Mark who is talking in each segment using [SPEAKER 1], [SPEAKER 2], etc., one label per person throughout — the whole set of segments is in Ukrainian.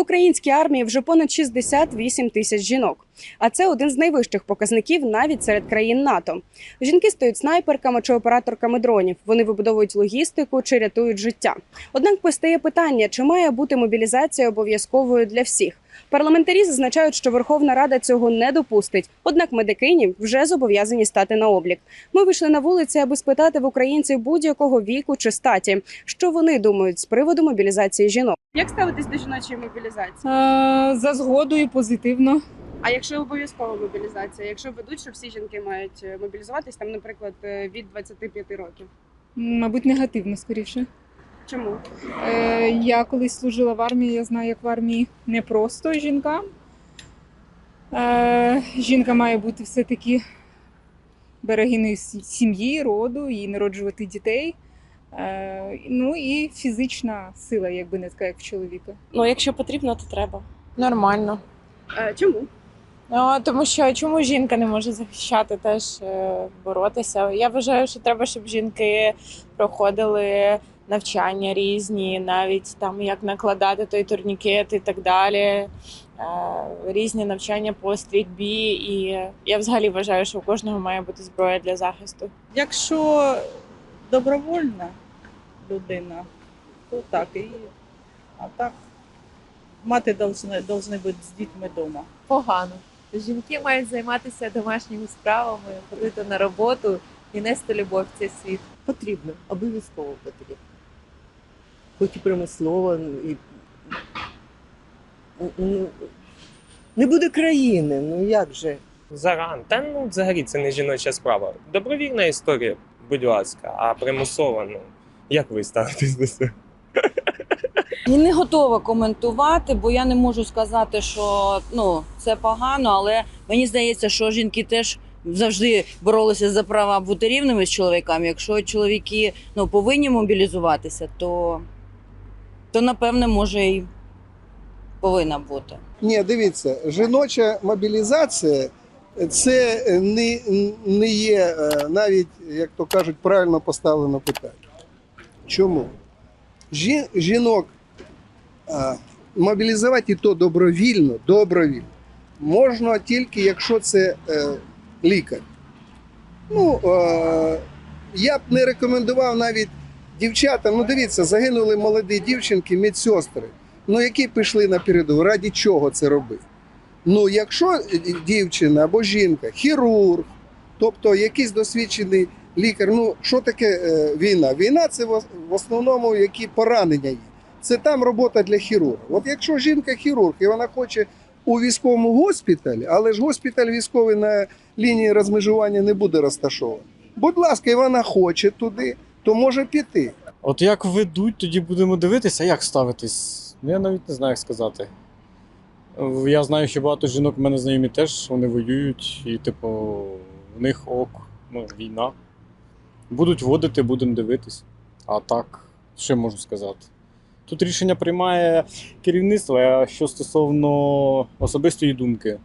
[SPEAKER 1] українській армії вже понад 68 тисяч жінок. А це один з найвищих показників навіть серед країн НАТО. Жінки стають снайперками чи операторками дронів. Вони вибудовують логістику чи рятують життя. Однак постає питання, чи має бути мобілізація обов'язковою для всіх. Парламентарі зазначають, що Верховна Рада цього не допустить. Однак медикині вже зобов'язані стати на облік. Ми вийшли на вулиці, аби спитати в українців будь-якого віку чи статі, що вони думають з приводу мобілізації жінок. Як ставитись до жіночої мобілізації?
[SPEAKER 2] Е, За згодою позитивно.
[SPEAKER 1] А якщо обов'язкова мобілізація, якщо ведуть, що всі жінки мають е, мобілізуватись, там, наприклад, е, від 25 років.
[SPEAKER 2] Мабуть, негативно скоріше.
[SPEAKER 1] Чому?
[SPEAKER 2] Е, Я колись служила в армії, я знаю, як в армії непросто жінкам. Е, Жінка має бути все-таки берегиною сім'ї, роду і народжувати дітей. Е, Ну і фізична сила, якби не така, як в чоловіка.
[SPEAKER 3] Ну, якщо потрібно, то треба.
[SPEAKER 4] Нормально.
[SPEAKER 1] Е, чому?
[SPEAKER 4] Ну, тому що чому жінка не може захищати, теж е, боротися. Я вважаю, що треба, щоб жінки проходили навчання різні, навіть там як накладати той турнікет і так далі. Е, різні навчання по стрільбі. І я взагалі вважаю, що у кожного має бути зброя для захисту.
[SPEAKER 5] Якщо добровольна людина, то так. І, а так мати повинні, бути з дітьми вдома.
[SPEAKER 6] погано. Жінки мають займатися домашніми справами, ходити на роботу і нести любов в цей світ.
[SPEAKER 7] Потрібно, обов'язково потрібно. Хоч і промислово, ну, і ну, не буде країни, ну як же?
[SPEAKER 8] Заран. Та ну взагалі це не жіноча справа. Добровільна історія, будь ласка, а примусова, ну як ви ставитесь до цього?
[SPEAKER 9] І не готова коментувати, бо я не можу сказати, що ну це погано, але мені здається, що жінки теж завжди боролися за права бути рівними з чоловіками. Якщо чоловіки ну повинні мобілізуватися, то, то напевне може і повинна бути.
[SPEAKER 10] Ні, дивіться, жіноча мобілізація це не, не є е, навіть, як то кажуть, правильно поставлено питання. Чому? Жі, жінок а, мобілізувати то добровільно, добровільно можна тільки, якщо це е, лікар. Ну, е, я б не рекомендував навіть дівчатам. Ну, дивіться, загинули молоді дівчинки, медсестри. Ну, які пішли на передову, раді чого це робити? Ну, якщо дівчина або жінка, хірург, тобто якийсь досвідчений лікар, ну що таке е, війна? Війна це в основному які поранення є. Це там робота для хірурга. От якщо жінка хірург і вона хоче у військовому госпіталі, але ж госпіталь військовий на лінії розмежування не буде розташований. Будь ласка, і вона хоче туди, то може піти.
[SPEAKER 11] От як ведуть, тоді будемо дивитися, як ставитись. Ну, Я навіть не знаю, як сказати. Я знаю, що багато жінок в мене знайомі теж вони воюють, і, типу, в них ок, ну, війна. Будуть водити, будемо дивитись. А так, що можу сказати? Тут рішення приймає керівництво, а що стосовно особистої думки.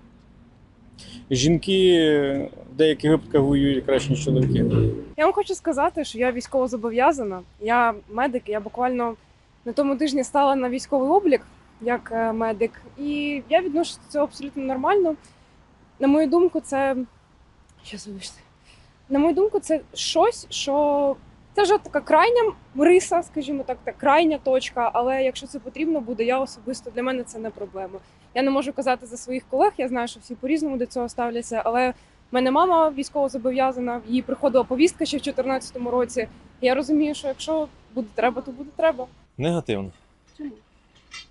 [SPEAKER 11] Жінки деяких випадках воюють краще, ніж чоловіки.
[SPEAKER 2] Я вам хочу сказати, що я військово зобов'язана. Я медик, я буквально на тому тижні стала на військовий облік як е, медик, і я відношуся до цього абсолютно нормально. На мою думку, це що вибачте. На мою думку, це щось, що це вже така крайня риса, скажімо так, та крайня точка. Але якщо це потрібно буде, я особисто для мене це не проблема. Я не можу казати за своїх колег. Я знаю, що всі по-різному до цього ставляться, але мене мама військово зобов'язана, їй приходила повістка ще в 2014 році. Я розумію, що якщо буде треба, то буде треба.
[SPEAKER 12] Негативно.
[SPEAKER 1] Чому?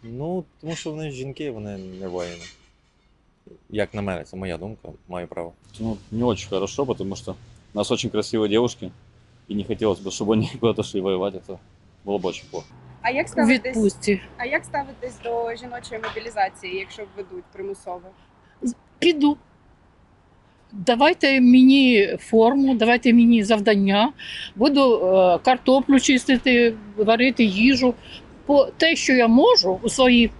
[SPEAKER 12] Ну, тому що вони жінки, вони не воїни. Як на мене, це моя думка, маю право.
[SPEAKER 11] Ну, не очень хорошо, потому что у нас очень красивые девушки, и не хотелось бы, чтобы они куда-то шли воевать, это было бы очень плохо.
[SPEAKER 1] А як ставитись,
[SPEAKER 3] Відпустці.
[SPEAKER 1] а як ставитись до жіночої мобілізації, якщо ведуть примусово?
[SPEAKER 3] Піду. Давайте мені форму, давайте мені завдання. Буду е, картоплю чистити, варити їжу. По те, що я можу у свої,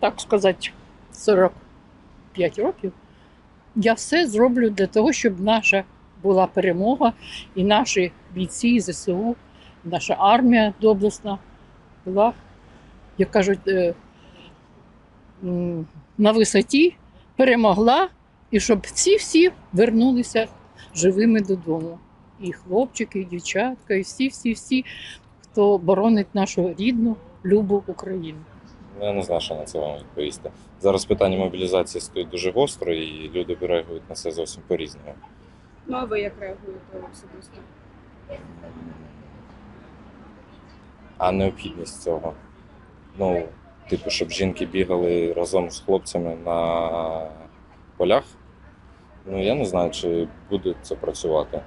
[SPEAKER 3] так сказати, 45 років, я все зроблю для того, щоб наша була перемога, і наші бійці ЗСУ, наша армія доблесна була, як кажуть, е, на висоті, перемогла, і щоб ці всі вернулися живими додому. І хлопчики, і дівчатка, і всі, всі, всі, хто боронить нашу рідну, любу Україну.
[SPEAKER 13] Я не знаю, що на це вам відповісти. Зараз питання мобілізації стоїть дуже гостро, і люди реагують на це зовсім по-різному.
[SPEAKER 1] Ну а ви як реагуєте особисто?
[SPEAKER 13] А необхідність цього. Ну, типу, щоб жінки бігали разом з хлопцями на полях. Ну, я не знаю, чи буде це працювати.